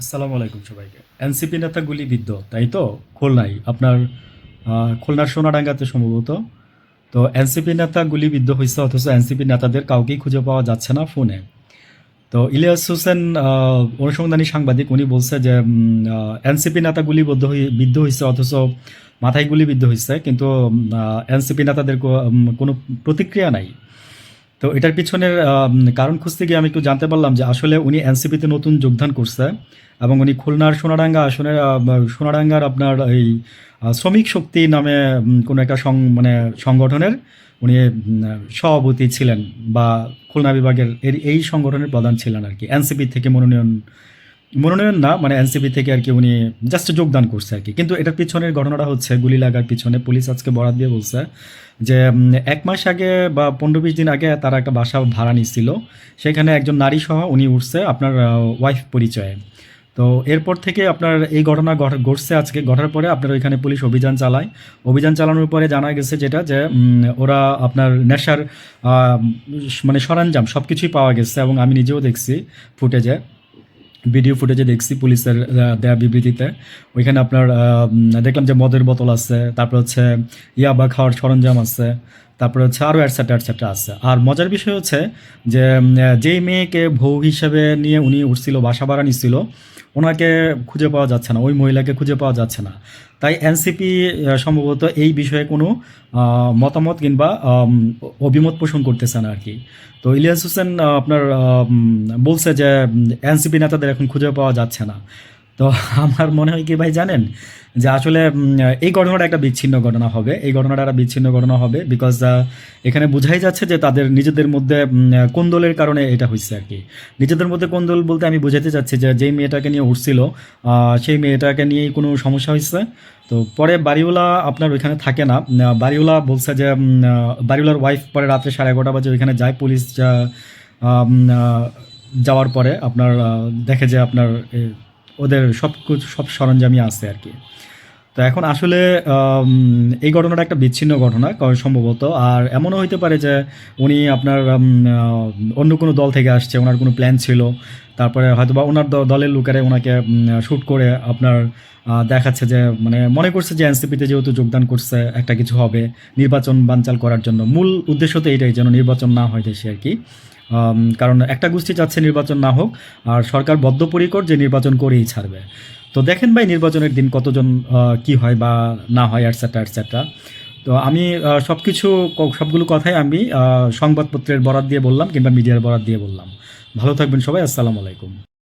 আসসালামু আলাইকুম সবাইকে। এনসিপি নেতা গুলিবিদ্ধ তাই তো? খুলনায়। আপনার খুলনার সোনাডাঙ্গাতে সম্ভবত। তো এনসিপি নেতা গুলিবিদ্ধ হয়েছে অথচ এনসিপি নেতাদের কাউকেই খুঁজে পাওয়া যাচ্ছে না ফোনে। তো ইলিয়াস হোসেন অনুসন্ধানী সাংবাদিক, উনি বলছে যে এনসিপি নেতা গুলিবদ্ধ বিদ্ধ হয়েছে অথচ মাথায় গুলিবিদ্ধ হয়েছে কিন্তু এনসিপি নেতাদের কোনো প্রতিক্রিয়া নাই। তো এটার পিছনের কারণ খুঁজতে গিয়ে আমি একটু জানতে পারলাম যে আসলে উনি এনসিপিতে নতুন যোগদান করছে এবং উনি খুলনার সোনাডাঙ্গা আসনের সোনারাঙ্গার আপনার এই শ্রমিক শক্তি নামে কোনো একটা সং মানে সংগঠনের উনি সভাপতি ছিলেন বা খুলনা বিভাগের এই সংগঠনের প্রধান ছিলেন আর কি, এনসিপি থেকে মনোনয়ন মনোনয়ন না মানে এনসিপি থেকে আর কি উনি জাস্ট যোগদান করছে আর কি। কিন্তু এটার পিছনের ঘটনাটা হচ্ছে গুলি লাগার পিছনে পুলিশ আজকে বরাদ দিয়ে বলছে যে এক মাস আগে বা পনেরো বিশ দিন আগে তারা একটা বাসা ভাড়া নিচ্ছিল সেখানে একজন নারী সহ উনি উঠছে আপনার ওয়াইফ পরিচয়ে। তো এরপর থেকে আপনার এই ঘটনা ঘট- ঘটছে আজকে, ঘটার পরে আপনার ওইখানে পুলিশ অভিযান চালায়। অভিযান চালানোর পরে জানা গেছে যেটা যে ওরা আপনার নেশার মানে সরঞ্জাম সব কিছুই পাওয়া গেছে এবং আমি নিজেও দেখছি ফুটেজে। ভিডিও ফুটেজে দেখছি পুলিশের দেয়া বিবৃতিতে। ওইখানে আপনার দেখলাম যে মদের বোতল আছে, তারপর হচ্ছে ইয়াবা খাওয়ার সরঞ্জাম আছে তারপরে হচ্ছে আরও অ্যাটসেট্রা অ্যাটসেট্রা আছে। আর মজার বিষয় হচ্ছে যে যেই মেয়েকে বউ হিসেবে নিয়ে উনি উঠছিল, বাসা ভাড়া নিচ্ছিল, ওনাকে খুঁজে পাওয়া যাচ্ছে না, ওই মহিলাকে খুঁজে পাওয়া যাচ্ছে না। তাই এনসিপি সম্ভবত এই বিষয়ে কোনো মতামত কিংবা অভিমত পোষণ করতেছে না আর কি। তো ইলিয়াস হোসেন আপনার বলছে যে এনসিপি নেতাদের এখন খুঁজে পাওয়া যাচ্ছে না। তো আমার মনে হয় কি ভাই জানেন? যে আসলে এই ঘটনাটা একটা বিচ্ছিন্ন ঘটনা হবে। এই ঘটনাটা একটা বিচ্ছিন্ন ঘটনা হবে বিকজ এখানে বোঝাই যাচ্ছে যে তাদের নিজেদের মধ্যে কোন্দলের কারণে এটা হয়েছে আর কি। নিজেদের মধ্যে কোন্দল বলতে আমি বোঝাতে চাচ্ছি যে যেই মেয়েটাকে নিয়ে উঠছিল সেই মেয়েটাকে নিয়েই কোনো সমস্যা হয়েছে তো পরে বাড়িওয়ালা আপনার ওইখানে থাকে না। বাড়িওয়ালা বলছে যে বাড়িওয়ালার ওয়াইফ পরে রাত্রে সাড়ে এগারোটা বাজে ওইখানে যায় পুলিশ যাওয়ার পরে আপনার দেখে যে আপনার ওদের সব কিছু, সব সরঞ্জামই আছে আর কি। তো এখন আসলে এই ঘটনাটা একটা বিচ্ছিন্ন ঘটনা সম্ভবত। আর এমনও হইতে পারে যে উনি আপনার অন্য কোনো দল থেকে আসছে, ওনার কোনো প্ল্যান ছিল। তারপরে হয়তো বা ওনার দলের লোকেরা ওনাকে শ্যুট করে আপনার দেখাচ্ছে যে মানে মনে করছে যে এনসিপিতে যেহেতু যোগদান করছে, একটা কিছু হবে, নির্বাচন বানচাল করার জন্য। মূল উদ্দেশ্য তো এটাই, যেন নির্বাচন না হয় দেশে আর কি। কারণ একটা গোষ্ঠী চাচ্ছে নির্বাচন না হোক, আর সরকার বদ্ধপরিকর যে নির্বাচন করেই ছাড়বে। তো দেখেন ভাই নির্বাচনের দিন কতজন কি হয় বা না হয় অ্যাটসেট্রা অ্যাটসেট্রা তো আমি সব কিছু সবগুলো কথাই আমি সংবাদপত্রের বরাত দিয়ে বললাম কিংবা মিডিয়ার বরাত দিয়ে বললাম। ভালো থাকবেন সবাই, আসসালামু আলাইকুম।